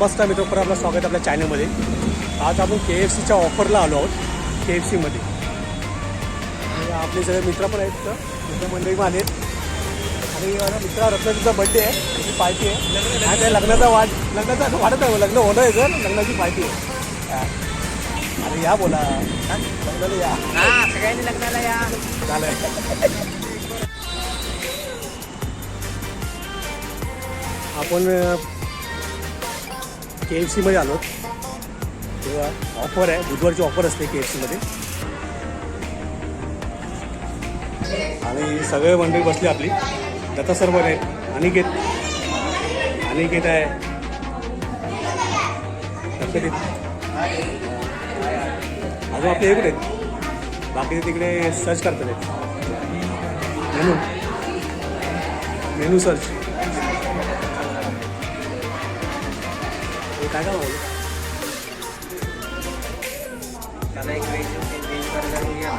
नमस्कार मित्र परत आपलं स्वागत आपल्या चॅनलमध्ये आज आपण के एफ सीच्या ऑफरला आलो आहोत के एफ सीमध्ये आणि आपले सगळे मित्र पण आहेत इथं. मित्र मंडळी पण आलेत आणि माझा मित्र रत्नाजीचा बड्डे आहे त्याची पार्टी आहे. आणि लग्नाचा वाट लग्नाचा वाटत आहे लग्न होणं आहे सर लग्नाची पार्टी आहे. अरे या बोला? लग्नाला या. सगळ्यांनी लग्नाला या. झालं आपण के एफ सीमध्ये आलो. तेव्हा ऑफर आहे. बुधवारची ऑफर असते के एफ सीमध्ये आणि सगळे मंडळी बसली आपली. दत्ता सर्वर आहे. अनिकेत. अनिकेत आहे. अजून आपले इकडे आहेत. बाकीचे तिकडे सर्च करतात. मेनू. मेनू सर्च काय काय मागवलं त्याला एक वेज वेज बर्गर घ्या.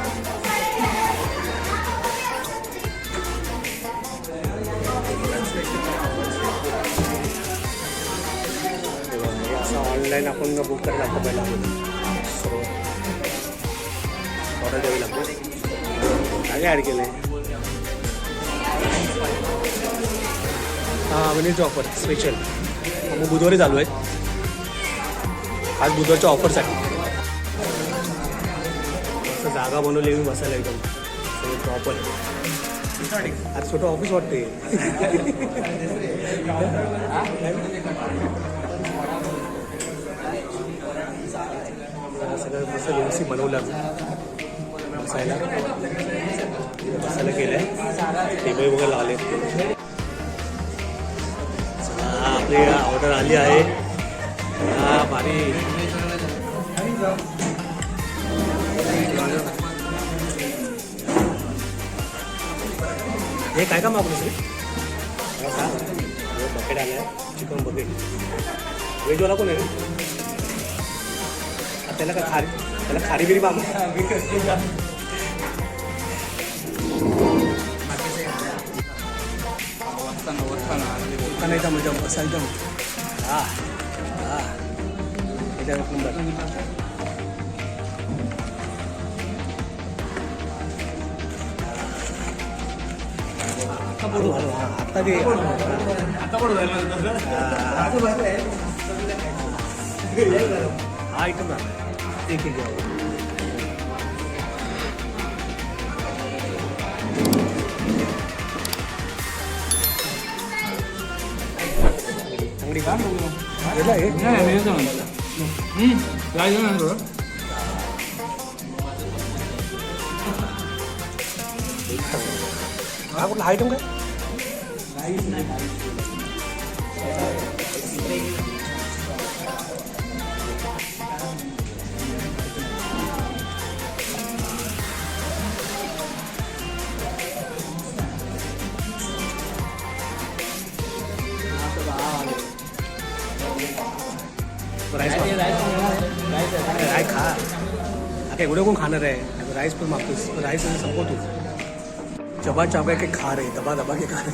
असं ऑनलाईन आपण बुक करायला लागतं पहिला. सर्व ऑर्डर द्यावी लागतो. काय ॲड केलं आहे हां म्हणजे ऑफर स्पेशल मग बुधवारी चालू आहे. आज बुधवारच्या ऑफरसाठी असं जागा बनवली मी बसायला एकदम. सगळं प्रॉपर आज छोटं ऑफिस वाटते सगळं मस्त व्यवस्थित बनवलं बसायला. बसायला केलं आहे टेबल वगैरे लावले. आपली ऑर्डर आली आहे. भारी. हे काय का मागवलं सर बकेट आलं आहे चिकन बकेट व्हेजवाला कोण आहे त्याला काय खारी त्याला खारी बिरी मागू का नाही जम जम असाल जम हा हा. এটা কুমড়া ಅದು ಅಲ್ಲ ಅತ್ತಗೆ ಆಯ್ತು ಮ್ಯಾಮ್ ಟೀಕಿಗೆ ಅಂಗಡಿ ಎಲ್ಲ हा आता ते हा ऐकम ना एक एक घ्या. अंगडी का गेला हे हा कुठला आयटम काय राईस राय खा आता एवढं कोण खाणार आहे आता राईस पण मागतोस राईस संपवतो चबा चाबा के खा रे दबा दबा के खा रे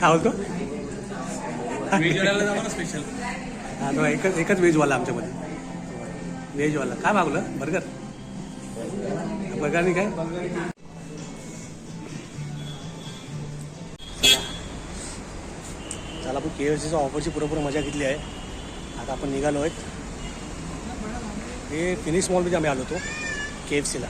काय बोलतो हा तो एकच एकच व्हेजवाला आमच्यामध्ये व्हेजवाला काय मागवलं? बर्गर. बघा नाही काय? चला आपण के एफ सीच्या ऑफरची पुरेपूर मजा घेतली आहे. आता आपण निघालो आहेत. हे फिनिक्स मॉलमध्ये आम्ही आलो होतो के एफ सीला